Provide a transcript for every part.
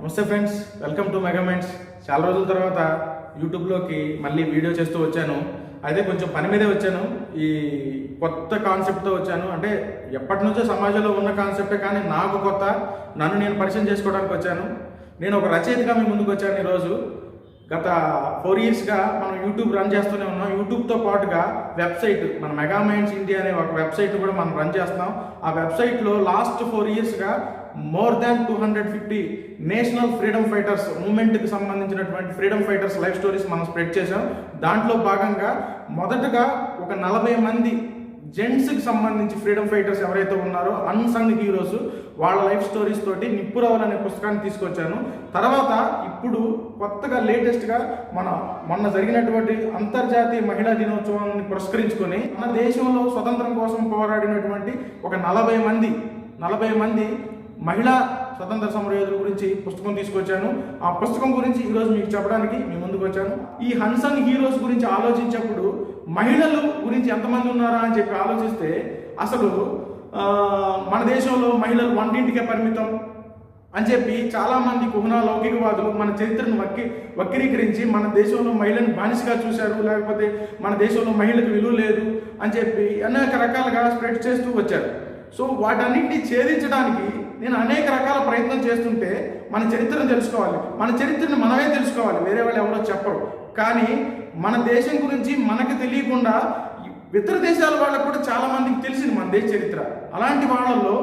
నమస్తే friends welcome to మెగామెంట్స్ చాలా రోజుల తర్వాత యూట్యూబ్లోకి మళ్ళీ వీడియో చేస్తూ వచ్చాను. అయితే కొంచెం పని మీదే వచ్చాను. ఈ కొత్త కాన్సెప్ట్తో వచ్చాను. అంటే ఎప్పటి నుంచో సమాజంలో ఉన్న కాన్సెప్టే కానీ నాకు కొత్త. నన్ను నేను పరిచయం చేసుకోవడానికి వచ్చాను. నేను ఒక రచయితగా మీ ముందుకు వచ్చాను ఈరోజు. గత ఫోర్ ఇయర్స్గా మనం యూట్యూబ్ రన్ చేస్తూనే ఉన్నాం. యూట్యూబ్తో పాటుగా వెబ్సైట్ మన మెగా మైండ్స్ ఇండియా అనే ఒక వెబ్సైట్ కూడా మనం రన్ చేస్తున్నాం. ఆ వెబ్సైట్లో లాస్ట్ ఫోర్ ఇయర్స్గా more than two hundred fifty national freedom fighters మూమెంట్కి సంబంధించినటువంటి ఫ్రీడమ్ ఫైటర్స్ లైఫ్ స్టోరీస్ మనం స్ప్రెడ్ చేసాం దాంట్లో భాగంగా మొదటగా ఒక నలభై మంది జెంట్స్కి సంబంధించి ఫ్రీడమ్ ఫైటర్స్ ఎవరైతే ఉన్నారో అన్సంగ్ హీరోస్ వాళ్ళ లైఫ్ స్టోరీస్ తోటి నిప్పురవల్ అనే పుస్తకాన్ని తీసుకొచ్చాను. తర్వాత ఇప్పుడు కొత్తగా లేటెస్ట్గా మన మొన్న జరిగినటువంటి అంతర్జాతీయ మహిళా దినోత్సవాన్ని పురస్కరించుకొని మన దేశంలో స్వతంత్రం కోసం పోరాడినటువంటి ఒక నలభై మంది నలభై మంది మహిళా స్వతంత్ర సమరయోధుల గురించి పుస్తకం తీసుకొచ్చాను. ఆ పుస్తకం గురించి ఈరోజు మీకు చెప్పడానికి మీ ముందుకు వచ్చాను ఈ హన్సన్ హీరోస్ గురించి ఆలోచించేప్పుడు మహిళలు గురించి ఎంతమంది ఉన్నారా అని చెప్పి ఆలోచిస్తే అసలు మన దేశంలో మహిళలు వంటింటికే పరిమితం అని చెప్పి చాలామంది కుహనా లౌకికవాదులు మన చరిత్రను వక్కి వక్రీకరించి మన దేశంలో మహిళను బానిసగా చూశారు లేకపోతే మన దేశంలో మహిళకు విలువ లేదు అని చెప్పి అనేక రకాలుగా స్ప్రెడ్ చేస్తూ వచ్చారు. సో వాటన్నింటినీ ఛేదించడానికి నేను అనేక రకాల ప్రయత్నం చేస్తుంటే మన చరిత్రను తెలుసుకోవాలి. మన చరిత్రను మనమే తెలుసుకోవాలి. వేరే వాళ్ళు ఎవరో చెప్పరు. కానీ మన దేశం గురించి మనకు తెలియకుండా ఇతర దేశాల వాళ్ళకు కూడా చాలా మందికి తెలిసింది మన దేశ చరిత్ర. అలాంటి వాళ్ళల్లో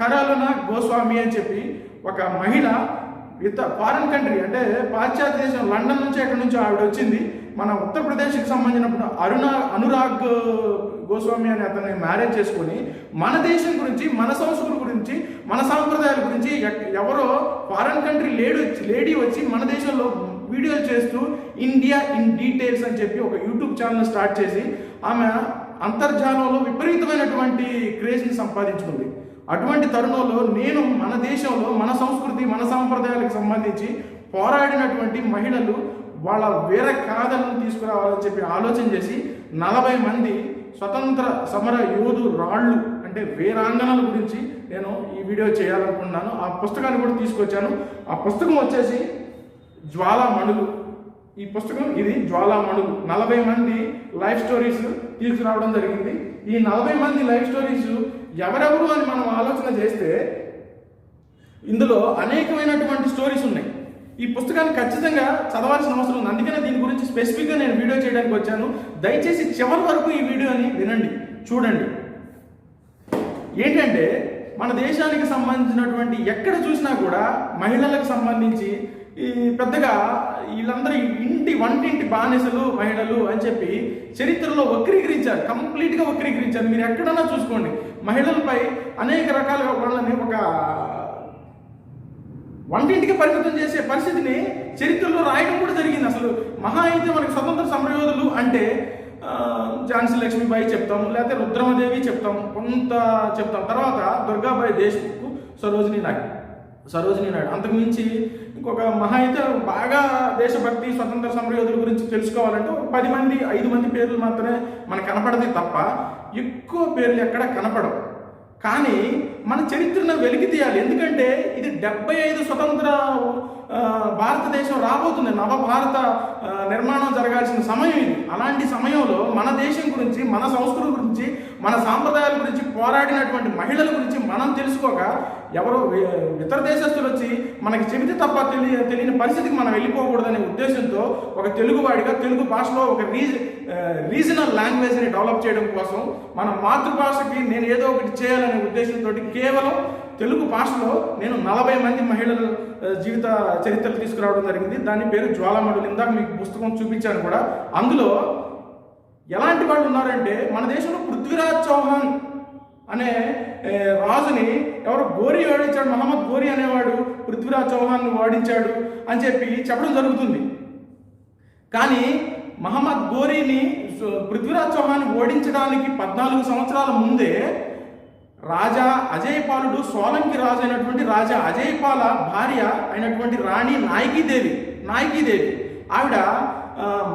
కరాలున గోస్వామి అని చెప్పి ఒక మహిళ ఇత ఫారిన్ కంట్రీ అంటే పాశ్చాత్య దేశం లండన్ నుంచి ఎక్కడి నుంచో ఆవిడ వచ్చింది. మన ఉత్తరప్రదేశ్కి సంబంధించినప్పుడు అరుణ అనురాగ్ గోస్వామి అనే అతన్ని మ్యారేజ్ చేసుకొని మన దేశం గురించి మన సంస్కృతి గురించి మన సాంప్రదాయాల గురించి ఎవరో ఫారెన్ కంట్రీ లేడీ వచ్చి లేడీ వచ్చి మన దేశంలో వీడియోలు చేస్తూ ఇండియా ఇన్ డీటెయిల్స్ అని చెప్పి ఒక యూట్యూబ్ ఛానల్ స్టార్ట్ చేసి ఆమె అంతర్జాలంలో విపరీతమైనటువంటి క్రేజ్ని సంపాదించుకుంది. అటువంటి తరుణంలో నేను మన దేశంలో మన సంస్కృతి మన సాంప్రదాయాలకు సంబంధించి పోరాడినటువంటి మహిళలు వాళ్ళ వేరే కాదలను తీసుకురావాలని చెప్పి ఆలోచన చేసి నలభై మంది స్వతంత్ర సమర యోధు రాళ్ళు అంటే వీరాంగనల గురించి నేను ఈ వీడియో చేయాలనుకున్నాను. ఆ పుస్తకాన్ని కూడా తీసుకొచ్చాను. ఆ పుస్తకం వచ్చేసి జ్వాలామణులు. ఈ పుస్తకం ఇది జ్వాలామణులు. నలభై మంది లైఫ్ స్టోరీస్ తీసుకురావడం జరిగింది. ఈ నలభై మంది లైఫ్ స్టోరీస్ ఎవరెవరు అని మనం ఆలోచన చేస్తే ఇందులో అనేకమైనటువంటి స్టోరీస్ ఉన్నాయి. ఈ పుస్తకాన్ని ఖచ్చితంగా చదవాల్సిన అవసరం ఉంది. అందుకనే దీని గురించి స్పెసిఫిక్గా నేను వీడియో చేయడానికి వచ్చాను. దయచేసి చివరి వరకు ఈ వీడియోని వినండి. చూడండి. ఏంటంటే మన దేశానికి సంబంధించినటువంటి ఎక్కడ చూసినా కూడా మహిళలకు సంబంధించి ఈ పెద్దగా వీళ్ళందరూ ఇంటి వంటింటి బానిసలు మహిళలు అని చెప్పి చరిత్రలో వక్రీకరించారు. కంప్లీట్గా వక్రీకరించారు. మీరు ఎక్కడన్నా చూసుకోండి. మహిళలపై అనేక రకాలుగా వాళ్ళని ఒక వంటింటికి పరిమితం చేసే పరిస్థితిని చరిత్రలో రాయడం కూడా జరిగింది. అసలు మహా అయితే మనకి స్వతంత్ర సమరయోధులు అంటే ఝాన్సీ లక్ష్మీబాయి చెప్తాం లేకపోతే రుద్రమదేవి చెప్తాం కొంత చెప్తాం తర్వాత దుర్గాబాయి దేశ్ముఖ్ సరోజిని నాయుడు సరోజిని నాయుడు. అంతకుమించి ఇంకొక మహా అయితే బాగా దేశభక్తి స్వతంత్ర సమరయోధుల గురించి తెలుసుకోవాలంటే ఒక పది మంది ఐదు మంది పేర్లు మాత్రమే మనకు కనపడతాయి తప్ప ఎక్కువ పేర్లు ఎక్కడ కనపడవు. కానీ మన చరిత్రను వెలికి తీయాలి. ఎందుకంటే ఇది డెబ్బై ఐదు స్వతంత్ర భారతదేశం రాబోతుంది. నవ భారత నిర్మాణం జరగాల్సిన సమయం ఇది. అలాంటి సమయంలో మన దేశం గురించి మన సంస్కృతి గురించి మన సాంప్రదాయాల గురించి పోరాడినటువంటి మహిళల గురించి మనం తెలుసుకోక ఎవరో ఇతర దేశస్తులు వచ్చి మనకి చెబితే తప్ప తెలియ తెలియని పరిస్థితికి మనం వెళ్ళిపోకూడదనే ఉద్దేశంతో ఒక తెలుగువాడిగా తెలుగు భాషలో ఒక రీజ రీజనల్ లాంగ్వేజ్ని డెవలప్ చేయడం కోసం మన మాతృభాషకి నేను ఏదో ఒకటి చేయాలనే ఉద్దేశంతో కేవలం తెలుగు భాషలో నేను నలభై మంది మహిళల జీవిత చరిత్రలు తీసుకురావడం జరిగింది. దాని పేరు జ్వాలామడులు ఇందాక మీకు పుస్తకం చూపించాను కూడా. అందులో ఎలాంటి వాళ్ళు ఉన్నారంటే మన దేశంలో పృథ్వీరాజ్ చౌహాన్ అనే రాజుని ఎవరు గోరి ఓడించాడు మహమ్మద్ గోరి అనేవాడు పృథ్వీరాజ్ చౌహాన్ ఓడించాడు అని చెప్పి చెప్పడం జరుగుతుంది. కానీ మహమ్మద్ గోరీని పృథ్వీరాజ్ చౌహాన్ ఓడించడానికి పద్నాలుగు సంవత్సరాల ముందే రాజా అజయపాలుడు సోలంకి రాజు అయినటువంటి రాజా అజయపాల భార్య అయినటువంటి రాణి నాయకీదేవి నాయకీదేవి. ఆవిడ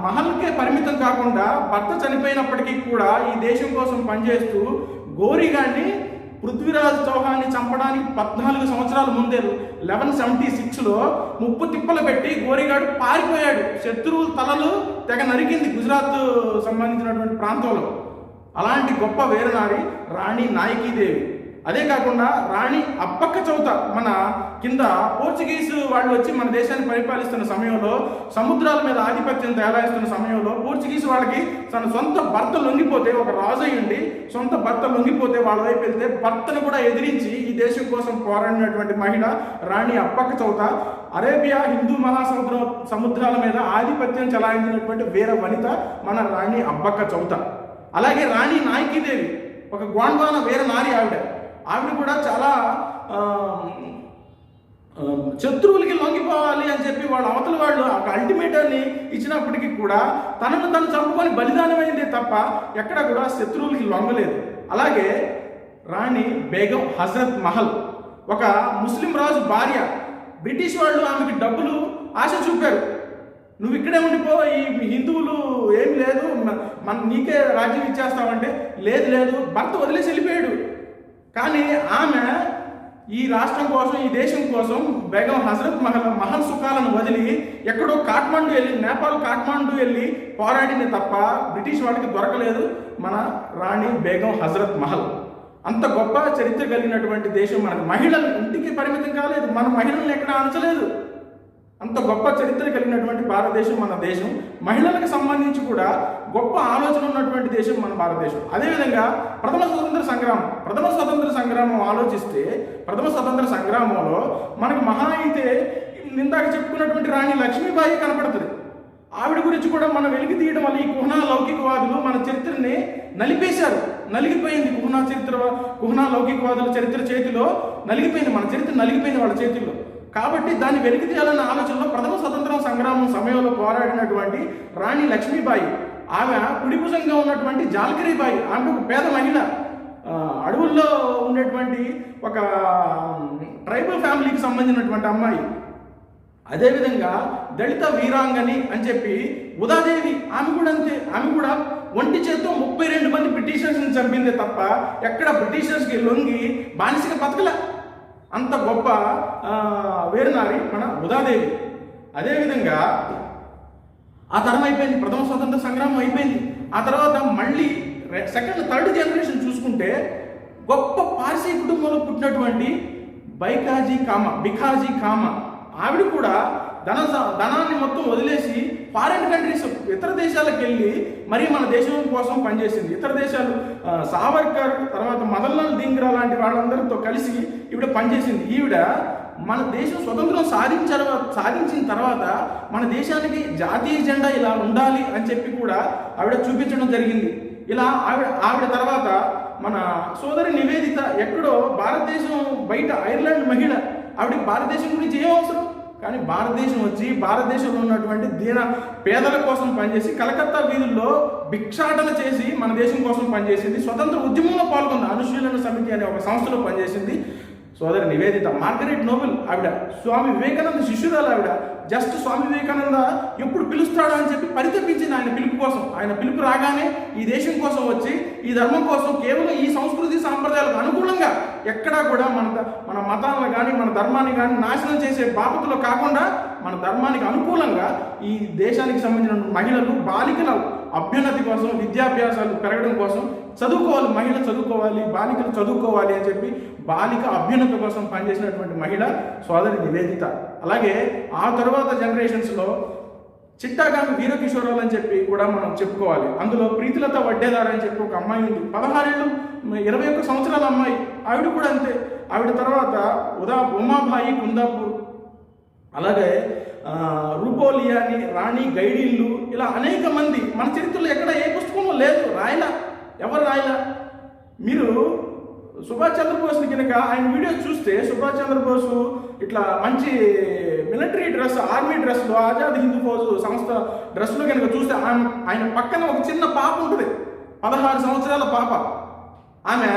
మహల్కే పరిమితం కాకుండా భర్త చనిపోయినప్పటికీ కూడా ఈ దేశం కోసం పనిచేస్తూ గోరిగాడిని పృథ్వీరాజ్ చౌహాన్ని చంపడానికి పద్నాలుగు సంవత్సరాల ముందే లెవెన్ సెవెంటీ సిక్స్లో ముప్పు తిప్పలు పెట్టి గోరిగాడు పారిపోయాడు. శత్రువుల తలలు తెగ నరికింది గుజరాత్ సంబంధించినటువంటి ప్రాంతంలో. అలాంటి గొప్ప వేరనారి రాణి నాయకీదేవి. అదే కాకుండా రాణి అప్పక్క చౌత మన కింద పోర్చుగీస్ వాళ్ళు వచ్చి మన దేశాన్ని పరిపాలిస్తున్న సమయంలో సముద్రాల మీద ఆధిపత్యం తేలాయిస్తున్న సమయంలో పోర్చుగీస్ వాళ్ళకి తన సొంత భర్త లొంగిపోతే ఒక రాజు అయ్యుండి సొంత భర్త లొంగిపోతే వాళ్ళ వైపు వెళ్తే భర్తను కూడా ఎదిరించి ఈ దేశం కోసం పోరాడినటువంటి మహిళ రాణి అప్పక్క చౌత అరేబియా హిందూ మహాసముద్రం సముద్రాల మీద ఆధిపత్యం చెలాయించినటువంటి వీర వనిత మన రాణి అబ్బక్క చౌత. అలాగే రాణి నాయకీదేవి ఒక గోండ్వాన వీర నారి ఆవిడ. ఆవిడ కూడా చాలా శత్రువులకి లొంగిపోవాలి అని చెప్పి వాళ్ళ అవతల వాళ్ళు ఒక అల్టిమేటర్ని ఇచ్చినప్పటికీ కూడా తనను తను చంపుకొని బలిదానమైందే తప్ప ఎక్కడ కూడా శత్రువులకి లొంగలేదు. అలాగే రాణి బేగం హజరత్ మహల్ ఒక ముస్లిం రాజు భార్య. బ్రిటిష్ వాళ్ళు ఆమెకి డబ్బులు ఆశ చూపారు. నువ్వు ఇక్కడే ఉండిపో ఈ హిందువులు ఏం లేదు మన నీకే రాజ్యం ఇచ్చేస్తావంటే లేదు లేదు భర్త వదిలేసి వెళ్ళిపోయాడు. కానీ ఆమె ఈ రాష్ట్రం కోసం ఈ దేశం కోసం బేగం హజరత్ మహల్ మహల్ సుఖాలను వదిలి ఎక్కడో కాఠ్మండు వెళ్ళి నేపాల్ కాఠ్మండు వెళ్ళి పోరాడింది తప్ప బ్రిటిష్ వాళ్ళకి దొరకలేదు మన రాణి బేగం హజరత్ మహల్. అంత గొప్ప చరిత్ర కలిగినటువంటి దేశం మనకు మహిళలు ఇంటికి పరిమితం కాలేదు. మన మహిళల్ని ఎక్కడ అంచలేదు అంత గొప్ప చరిత్ర కలిగినటువంటి భారతదేశం మన దేశం. మహిళలకు సంబంధించి కూడా గొప్ప ఆలోచన ఉన్నటువంటి దేశం మన భారతదేశం. అదేవిధంగా ప్రథమ స్వతంత్ర సంగ్రామం. ప్రథమ స్వతంత్ర సంగ్రామం ఆలోచిస్తే ప్రథమ స్వతంత్ర సంగ్రామంలో మనకు మహా అయితే నిందాక చెప్పుకున్నటువంటి రాణి లక్ష్మీబాయి కనపడుతుంది. ఆవిడ గురించి కూడా మనం వెలికి తీయడం వల్ల ఈ కుహనా లౌకికవాదులు మన చరిత్రని నలిపేశారు. నలిగిపోయింది కుహనా చరిత్ర కుహనా లౌకికవాదుల చరిత్ర చేతిలో నలిగిపోయింది. మన చరిత్ర నలిగిపోయింది వాళ్ళ చేతిలో కాబట్టి దాన్ని వెలికి తీయాలన్న ఆలోచనలో ప్రథమ స్వతంత్ర సంగ్రామం సమయంలో పోరాడినటువంటి రాణి లక్ష్మీబాయి. ఆమె కుడిభుజంగా ఉన్నటువంటి జాలకరీబాయి ఆమె ఒక పేద మహిళ అడవుల్లో ఉండేటువంటి ఒక ట్రైబల్ ఫ్యామిలీకి సంబంధించినటువంటి అమ్మాయి. అదేవిధంగా దళిత వీరాంగని అని చెప్పి ఉదాదేవి ఆమె కూడా అంతే ఆమె కూడా ఒంటి చేత్తో ముప్పై రెండు మంది బ్రిటిషర్స్ని చంపిందే తప్ప ఎక్కడ బ్రిటిషర్స్కి లొంగి బానిసగా బతకలే. అంత గొప్ప వేరునారి మన ఉదాదేవి. అదేవిధంగా ఆ తరం అయిపోయింది ప్రథమ స్వతంత్ర సంగ్రామం అయిపోయింది. ఆ తర్వాత మళ్ళీ సెకండ్ థర్డ్ జనరేషన్ చూసుకుంటే గొప్ప పార్సీ కుటుంబంలో పుట్టినటువంటి బైకాజీ కామ బిఖాజీ కామ. ఆవిడ కూడా ధన ధనాన్ని మొత్తం వదిలేసి ఫారిన్ కంట్రీస్ ఇతర దేశాలకు వెళ్ళి మరి మన దేశం కోసం పనిచేసింది. ఇతర దేశాలు సావర్కర్ తర్వాత మదన్లాల్ దింగ్రా లాంటి వాళ్ళందరితో కలిసి ఈవిడ పనిచేసింది. ఈవిడ మన దేశం స్వతంత్రం సాధించిన సాధించిన తర్వాత మన దేశానికి జాతీయ జెండా ఇలా ఉండాలి అని చెప్పి కూడా ఆవిడ చూపించడం జరిగింది. ఇలా ఆవిడ ఆవిడ తర్వాత మన సోదరి నివేదిత ఎక్కడో భారతదేశం బయట ఐర్లాండ్ మహిళ ఆవిడ భారతదేశం గురించి ఏం అవసరం? కానీ భారతదేశం వచ్చి భారతదేశంలో ఉన్నటువంటి దీన పేదల కోసం పనిచేసి కలకత్తా వీధుల్లో భిక్షాటన చేసి మన దేశం కోసం పనిచేసింది స్వతంత్ర ఉద్యమంలో పాల్గొంది అనుశీలన సమితి అనే ఒక సంస్థలో పనిచేసింది. సోదరి నివేదిత మార్గరెట్ నోబెల్ ఆవిడ స్వామి వివేకానంద శిష్యురాలు ఆవిడ జస్ట్ స్వామి వివేకానంద ఎప్పుడు పిలుస్తాడు అని చెప్పి పరితపించింది ఆయన పిలుపు కోసం. ఆయన పిలుపు రాగానే ఈ దేశం కోసం వచ్చి ఈ ధర్మం కోసం కేవలం ఈ సంస్కృతి సాంప్రదాయాలకు అనుకూలంగా ఎక్కడా కూడా మన మన మతాలను కానీ మన ధర్మాన్ని కానీ నాశనం చేసే బాపతులు కాకుండా మన ధర్మానికి అనుకూలంగా ఈ దేశానికి సంబంధించిన మహిళలు బాలికల అభ్యున్నతి కోసం విద్యాభ్యాసాలు పెరగడం కోసం చదువుకోవాలి. మహిళ చదువుకోవాలి బాలికలు చదువుకోవాలి అని చెప్పి బాలిక అభ్యున్నతి కోసం పనిచేసినటువంటి మహిళ సోదరి నివేదిత. అలాగే ఆ తర్వాత జనరేషన్స్లో చిట్టాగామి వీరకిషోరాలు అని చెప్పి కూడా మనం చెప్పుకోవాలి. అందులో ప్రీతిలత వడ్డేదారు అని చెప్పి ఒక అమ్మాయి ఉంది. పదహారేళ్ళు ఇరవై ఒక్క సంవత్సరాల అమ్మాయి. ఆవిడ కూడా అంతే. ఆవిడ తర్వాత ఉదా ఉమాబాయి కుందాపూర్. అలాగే రూపోలియా రూపోలియాని రాణి గైడిల్లు ఇలా అనేక మంది. మన చరిత్రలో ఎక్కడ ఏ పుస్తకంలో లేదు. రాయలా. ఎవరు రాయలా? మీరు సుభాష్ చంద్రబోస్ని కనుక ఆయన వీడియో చూస్తే సుభాష్ చంద్రబోస్ ఇట్లా మంచి మిలిటరీ డ్రెస్ ఆర్మీ డ్రెస్లో ఆజాద్ హిందూ ఫౌజ్ సంస్థ డ్రెస్లో కనుక చూస్తే ఆయన ఆయన పక్కన ఒక చిన్న పాప ఉంటుంది. పదహారు సంవత్సరాల పాప. ఆమె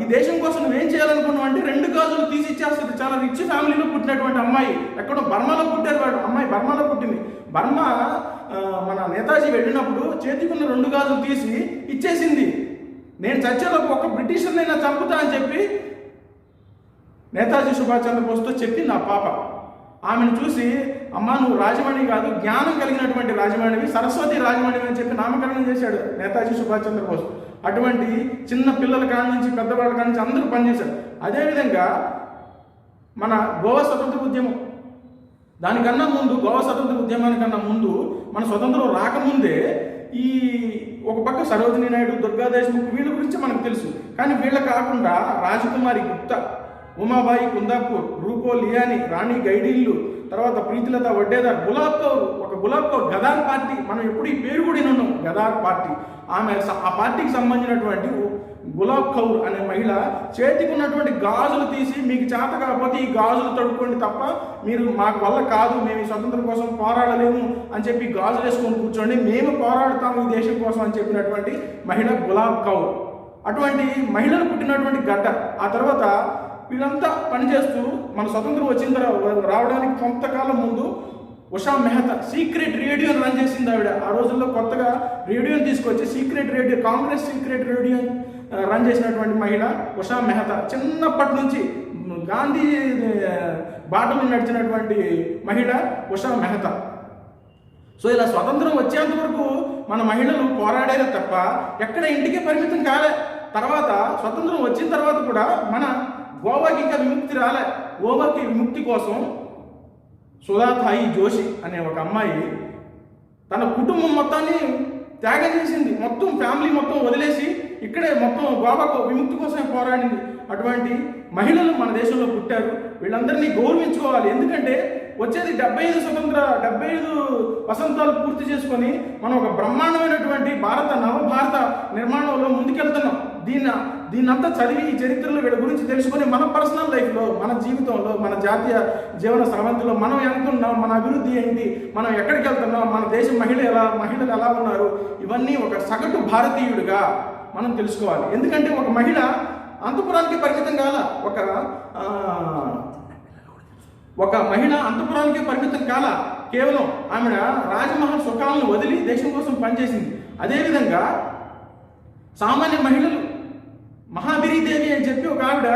ఈ దేశం కోసం నువ్వేం చేయాలనుకున్నావు అంటే రెండు గాజులు తీసి ఇచ్చేస్తుంది. చాలా రిచ్ ఫ్యామిలీలో పుట్టినటువంటి అమ్మాయి. ఎక్కడో బర్మాలో పుట్టారు వాడు. అమ్మాయి బర్మాలో పుట్టింది. బర్మా మన నేతాజీ వెళ్ళినప్పుడు చేతికున్న రెండు గాజులు తీసి ఇచ్చేసింది. నేను చచ్చేలోపు ఒక బ్రిటిషర్నైనా చంపుతా అని చెప్పి నేతాజీ సుభాష్ చంద్రబోస్తో చెప్పింది ఆ పాప. ఆమెను చూసి అమ్మ నువ్వు రాజమణి కాదు జ్ఞానం కలిగినటువంటి రాజమణివి సరస్వతి రాజమణివి అని చెప్పి నామకరణం చేశాడు నేతాజీ సుభాష్ చంద్రబోస్. అటువంటి చిన్న పిల్లల కాడ నుంచి పెద్దవాళ్ళ కాడి నుంచి అందరూ పనిచేశారు. అదేవిధంగా మన గోవా స్వతంత్ర ఉద్యమం. దానికన్నా ముందు గోవా స్వతంత్ర ఉద్యమానికన్నా ముందు మన స్వతంత్రం రాకముందే ఈ ఒక పక్క సరోజిని నాయుడు దుర్గా దేశ్ముఖ్ వీళ్ళ గురించి మనకు తెలుసు. కానీ వీళ్ళ కాకుండా రాజకుమారి గుప్తా ఉమాబాయి కుందాపూర్ రూపో లియాని రాణి గైడిల్లు తర్వాత ప్రీతిలత వడ్డేదార్ గులాబ్ కౌర్ ఒక గులాబ్ కౌర్ గదార్ పార్టీ మనం ఎప్పుడు ఈ పేరు కూడా విన్నాం గదార్ పార్టీ. ఆమె ఆ పార్టీకి సంబంధించినటువంటి గులాబ్ కౌర్ అనే మహిళ చేతికి ఉన్నటువంటి గాజులు తీసి మీకు చేత కాకపోతే ఈ గాజులు తడుక్కోండి తప్ప మీరు మాకు వల్ల కాదు మేము ఈ స్వతంత్రం కోసం పోరాడలేము అని చెప్పి గాజులు వేసుకొని కూర్చోండి మేము పోరాడతాము ఈ దేశం కోసం అని చెప్పినటువంటి మహిళ గులాబ్ కౌర్ అటువంటి మహిళలు పుట్టినటువంటి గడ్డ. ఆ తర్వాత వీళ్ళంతా పనిచేస్తూ మన స్వతంత్రం వచ్చిన తర్వాత రావడానికి కొంతకాలం ముందు ఉషా మెహతా సీక్రెట్ రేడియోని రన్ చేసింది ఆవిడ. ఆ రోజుల్లో కొత్తగా రేడియోని తీసుకొచ్చి secret radio Congress secret radio run చేసినటువంటి మహిళ ఉషా మెహతా. చిన్నప్పటి నుంచి గాంధీ బాటలు నడిచినటువంటి మహిళ ఉషా మెహతా. సో ఇలా స్వతంత్రం వచ్చేంత వరకు మన మహిళలు పోరాడారే తప్ప ఎక్కడ ఇంటికి పరిమితం కాలే. తర్వాత స్వతంత్రం వచ్చిన తర్వాత కూడా మన గోవాకి ఇంకా విముక్తి రాలే గోవాకి విముక్తి కోసం సుధాథాయి జోషి అనే ఒక అమ్మాయి తన కుటుంబం మొత్తాన్ని త్యాగం చేసింది. మొత్తం ఫ్యామిలీ మొత్తం వదిలేసి ఇక్కడే మొత్తం గోవాకు విముక్తి కోసమే పోరాడింది. అటువంటి మహిళలు మన దేశంలో పుట్టారు. వీళ్ళందరినీ గౌరవించుకోవాలి. ఎందుకంటే వచ్చేది డెబ్బై ఐదు స్వతంత్ర డెబ్బై ఐదు వసంతాలు పూర్తి చేసుకొని మనం ఒక బ్రహ్మాండమైనటువంటి భారత నవభారత నిర్మాణంలో ముందుకెళ్తున్నాం. దీన్ని దీన్నంతా చదివి ఈ చరిత్రలో వీళ్ళ గురించి తెలుసుకొని మన పర్సనల్ లైఫ్లో మన జీవితంలో మన జాతీయ జీవన స్రవంతిలో మనం ఎంత ఉన్నాం మన అభివృద్ధి ఏంటి మనం ఎక్కడికి వెళ్తున్నాం మన దేశ మహిళ ఎలా మహిళలు ఎలా ఉన్నారు ఇవన్నీ ఒక సగటు భారతీయుడిగా మనం తెలుసుకోవాలి. ఎందుకంటే ఒక మహిళ అంతపురానికి పరిమితం కాల ఒక ఒక మహిళ అంతపురానికి పరిమితం కాల కేవలం ఆమె రాజమహల్ సుఖాలను వదిలి దేశం కోసం పనిచేసింది. అదేవిధంగా సామాన్య మహిళలు మహాబిరీదేవి అని చెప్పి ఒక ఆవిడ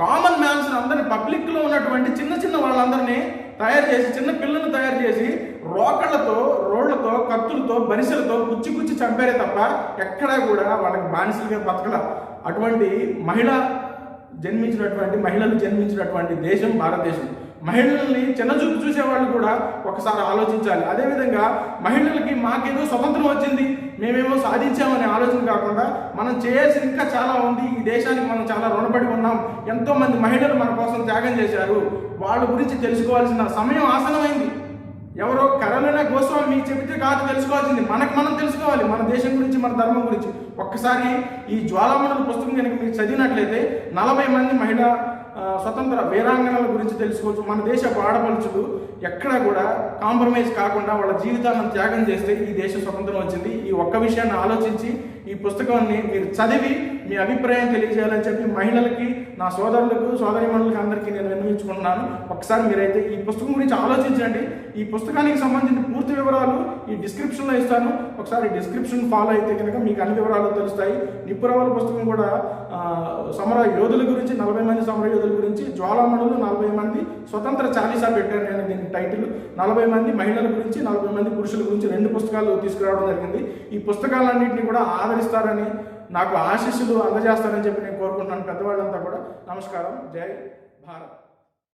కామన్ మ్యాన్స్ అందరిని పబ్లిక్లో ఉన్నటువంటి చిన్న చిన్న వాళ్ళందరినీ తయారు చేసి చిన్న పిల్లలను తయారు చేసి రోకళ్ళతో రోళ్ళతో కత్తులతో బరిసెలతో గుచ్చి గుచ్చి చంపారే తప్ప ఎక్కడా కూడా వాళ్ళకి బానిసలుగా బతకల. అటువంటి మహిళ జన్మించినటువంటి మహిళలు జన్మించినటువంటి దేశం భారతదేశం. మహిళల్ని చిన్నచూపు చూసేవాళ్ళు కూడా ఒకసారి ఆలోచించాలి. అదేవిధంగా మహిళలకి మాకేదో స్వతంత్రం వచ్చింది మేమేమో సాధించామనే ఆలోచన కాకుండా మనం చేయాల్సిన ఇంకా చాలా ఉంది. ఈ దేశానికి మనం చాలా రుణపడి ఉన్నాం. ఎంతోమంది మహిళలు మన కోసం త్యాగం చేశారు. వాళ్ళ గురించి తెలుసుకోవాల్సిన సమయం ఆసనమైంది. ఎవరో కరోనా గోస్వామి మీకు చెబితే కాదు తెలుసుకోవాల్సింది. మనకు మనం తెలుసుకోవాలి. మన దేశం గురించి మన ధర్మం గురించి. ఒక్కసారి ఈ జ్వాలామణుల పుస్తకం కనుక మీరు చదివినట్లయితే నలభై మంది మహిళా స్వతంత్ర వీరాంగనల గురించి తెలుసుకోవచ్చు. మన దేశ ఆడపడుచులు ఎక్కడ కూడా కాంప్రమైజ్ కాకుండా వాళ్ళ జీవితాలను త్యాగం చేస్తే ఈ దేశ స్వతంత్రం వచ్చింది. ఈ ఒక్క విషయాన్ని ఆలోచించి ఈ పుస్తకాన్ని మీరు చదివి మీ అభిప్రాయం తెలియజేయాలని చెప్పి మహిళలకి నా సోదరులకు సోదరిమణులకి అందరికీ నేను విన్నవించుకుంటున్నాను. ఒకసారి మీరైతే ఈ పుస్తకం గురించి ఆలోచించండి. ఈ పుస్తకానికి సంబంధించిన పూర్తి వివరాలు ఈ డిస్క్రిప్షన్లో ఇస్తాను. ఒకసారి డిస్క్రిప్షన్ ఫాలో అయితే కనుక మీకు అన్ని వివరాలు తెలుస్తాయి. నిప్పురవల పుస్తకం కూడా సమర యోధుల గురించి నలభై మంది సమర యోధుల గురించి జ్వాలామణులు నలభై మంది స్వతంత్ర చాలీసా పెట్టాను నేను దీని టైటిల్. నలభై మంది మహిళల గురించి నలభై మంది పురుషుల గురించి రెండు పుస్తకాలు తీసుకురావడం జరిగింది. ఈ పుస్తకాలన్నింటినీ కూడా ఆదరిస్తారని నాకు ఆశీస్సులు అందజేస్తారని చెప్పి నేను కోరుకుంటున్నాను. పెద్దవాళ్ళంతా కూడా నమస్కారం. జై భారత్.